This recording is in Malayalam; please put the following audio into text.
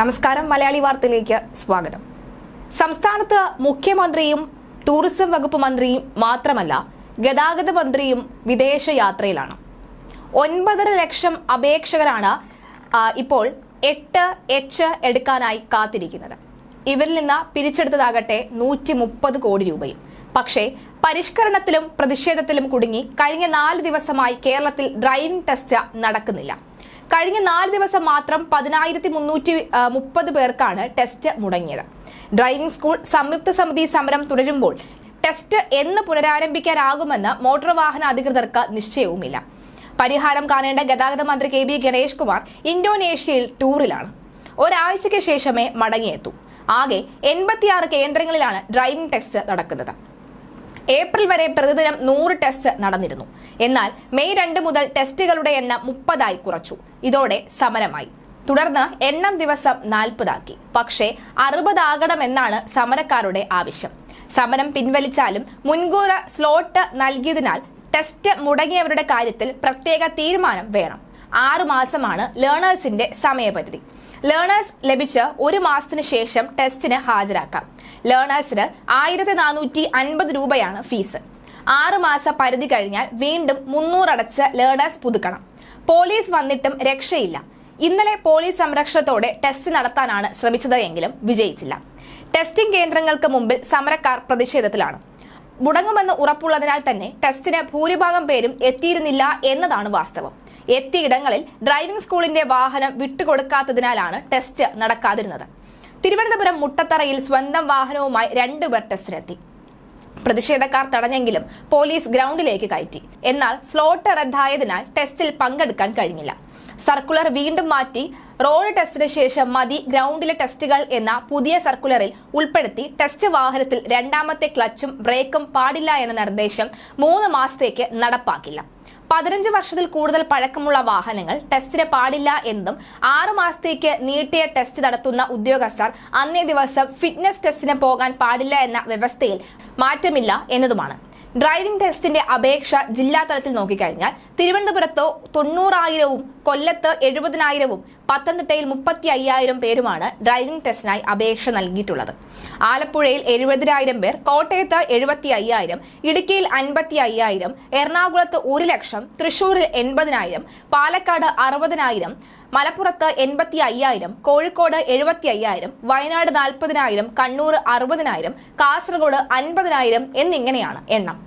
നമസ്കാരം മലയാളി വാർത്തയിലേക്ക് സ്വാഗതം. സംസ്ഥാനത്ത് മുഖ്യമന്ത്രിയും ടൂറിസം വകുപ്പ് മന്ത്രിയും മാത്രമല്ല ഗതാഗത മന്ത്രിയും വിദേശയാത്രയിലാണ് ഒൻപതര ലക്ഷം അപേക്ഷകരാണ് ഇപ്പോൾ എട്ട് എച്ച് എടുക്കാനായി കാത്തിരിക്കുന്നത്. ഇവരിൽ നിന്ന് പിരിച്ചെടുത്തതാകട്ടെ നൂറ്റി മുപ്പത് കോടി രൂപയും. പക്ഷേ പരിഷ്കരണത്തിലും പ്രതിഷേധത്തിലും കുടുങ്ങി കഴിഞ്ഞ നാല് ദിവസമായി കേരളത്തിൽ ഡ്രൈവിംഗ് ടെസ്റ്റ് നടക്കുന്നില്ല. കഴിഞ്ഞ നാല് ദിവസം മാത്രം പതിനായിരത്തി മുന്നൂറ്റി മുപ്പത് പേർക്കാണ് ടെസ്റ്റ് മുടങ്ങിയത്. ഡ്രൈവിംഗ് സ്കൂൾ സംയുക്ത സമിതി സമരം തുടരുമ്പോൾ ടെസ്റ്റ് എന്ന് പുനരാരംഭിക്കാനാകുമെന്ന് മോട്ടോർ വാഹന അധികൃതർക്ക് നിശ്ചയവുമില്ല. പരിഹാരം കാണേണ്ട ഗതാഗത മന്ത്രി കെ ബി ഗണേഷ് കുമാർ ഇന്തോനേഷ്യയിൽ ടൂറിലാണ്. ഒരാഴ്ചയ്ക്ക് ശേഷമേ മടങ്ങിയെത്തൂ. ആകെ എൺപത്തിയാറ് കേന്ദ്രങ്ങളിലാണ് ഡ്രൈവിംഗ് ടെസ്റ്റ് നടക്കുന്നത്. ഏപ്രിൽ വരെ പ്രതിദിനം നൂറ് ടെസ്റ്റ് നടന്നിരുന്നു. എന്നാൽ മെയ് രണ്ട് മുതൽ ടെസ്റ്റുകളുടെ എണ്ണം മുപ്പതായി കുറച്ചു. ഇതോടെ സമരമായി. തുടർന്ന് എണ്ണം ദിവസം നാൽപ്പതാക്കി. പക്ഷേ അറുപതാകണമെന്നാണ് സമരക്കാരുടെ ആവശ്യം. സമരം പിൻവലിച്ചാലും മുൻകൂർ സ്ലോട്ട് നൽകിയതിനാൽ ടെസ്റ്റ് മുടങ്ങിയവരുടെ കാര്യത്തിൽ പ്രത്യേക തീരുമാനം വേണം. ആറു മാസമാണ് ലേണേഴ്സിന്റെ സമയപരിധി. ലേണേഴ്സ് ലഭിച്ച ഒരു മാസത്തിന് ശേഷം ടെസ്റ്റിന് ഹാജരാക്കാം. ലേണേഴ്സിന് ആയിരത്തി നാനൂറ്റി അൻപത് രൂപയാണ് ഫീസ്. ആറ് മാസ പരിധി കഴിഞ്ഞാൽ വീണ്ടും മുന്നൂറടച്ച് ലേണേഴ്സ് പുതുക്കണം. പോലീസ് വന്നിട്ടും രക്ഷയില്ല. ഇന്നലെ പോലീസ് സംരക്ഷണത്തോടെ ടെസ്റ്റ് നടത്താനാണ് ശ്രമിച്ചത് എങ്കിലും വിജയിച്ചില്ല. ടെസ്റ്റിംഗ് കേന്ദ്രങ്ങൾക്ക് മുമ്പിൽ സമരക്കാർ പ്രതിഷേധത്തിലാണ്. മുടങ്ങുമെന്ന് ഉറപ്പുള്ളതിനാൽ തന്നെ ടെസ്റ്റിന് ഭൂരിഭാഗം പേരും എത്തിയിരുന്നില്ല എന്നതാണ് വാസ്തവം. എത്തിയിടങ്ങളിൽ ഡ്രൈവിംഗ് സ്കൂളിന്റെ വാഹനം വിട്ടുകൊടുക്കാത്തതിനാലാണ് ടെസ്റ്റ് നടക്കാതിരുന്നത്. തിരുവനന്തപുരം മുട്ടത്തറയിൽ സ്വന്തം വാഹനവുമായി രണ്ടുപേർ ടെസ്റ്റിനെത്തി പ്രതിഷേധക്കാർ തടഞ്ഞെങ്കിലും പോലീസ് ഗ്രൗണ്ടിലേക്ക് കയറ്റി. എന്നാൽ സ്ലോട്ട് റദ്ദായതിനാൽ ടെസ്റ്റിൽ പങ്കെടുക്കാൻ കഴിഞ്ഞില്ല. സർക്കുലർ വീണ്ടും മാറ്റി റോഡ് ടെസ്റ്റിന് ശേഷം മതി ഗ്രൗണ്ടിലെ ടെസ്റ്റുകൾ എന്ന പുതിയ സർക്കുലറിൽ ഉൾപ്പെടുത്തി ടെസ്റ്റ് വാഹനത്തിൽ രണ്ടാമത്തെ ക്ലച്ചും ബ്രേക്കും പാടില്ല എന്ന നിർദ്ദേശം മൂന്ന് മാസത്തേക്ക് നടപ്പാക്കില്ല. പതിനഞ്ച് വർഷത്തിൽ കൂടുതൽ പഴക്കമുള്ള വാഹനങ്ങൾ ടെസ്റ്റിന് പാടില്ല എന്നും ആറു മാസത്തേക്ക് നീട്ടിയ ടെസ്റ്റ് നടത്തുന്ന ഉദ്യോഗസ്ഥർ അന്നേ ദിവസം ഫിറ്റ്നസ് ടെസ്റ്റിന് പോകാൻ പാടില്ല എന്ന വ്യവസ്ഥയിൽ മാറ്റമില്ല എന്നതുമാണ്. ഡ്രൈവിംഗ് ടെസ്റ്റിന്റെ അപേക്ഷ ജില്ലാ തലത്തിൽ നോക്കിക്കഴിഞ്ഞാൽ തിരുവനന്തപുരത്ത് തൊണ്ണൂറായിരവും കൊല്ലത്ത് എഴുപതിനായിരവും പത്തനംതിട്ടയിൽ മുപ്പത്തി അയ്യായിരം പേരുമാണ് ഡ്രൈവിംഗ് ടെസ്റ്റിനായി അപേക്ഷ നൽകിയിട്ടുള്ളത്. ആലപ്പുഴയിൽ എഴുപതിനായിരം പേർ കോട്ടയത്ത് എഴുപത്തി അയ്യായിരം ഇടുക്കിയിൽ അൻപത്തി അയ്യായിരം എറണാകുളത്ത് ഒരു ലക്ഷം തൃശൂരിൽ എൺപതിനായിരം പാലക്കാട് അറുപതിനായിരം മലപ്പുറത്ത് എൺപത്തി അയ്യായിരം കോഴിക്കോട് എഴുപത്തി അയ്യായിരം വയനാട് നാൽപ്പതിനായിരം കണ്ണൂർ അറുപതിനായിരം കാസർഗോഡ് അൻപതിനായിരം എന്നിങ്ങനെയാണ് എണ്ണം.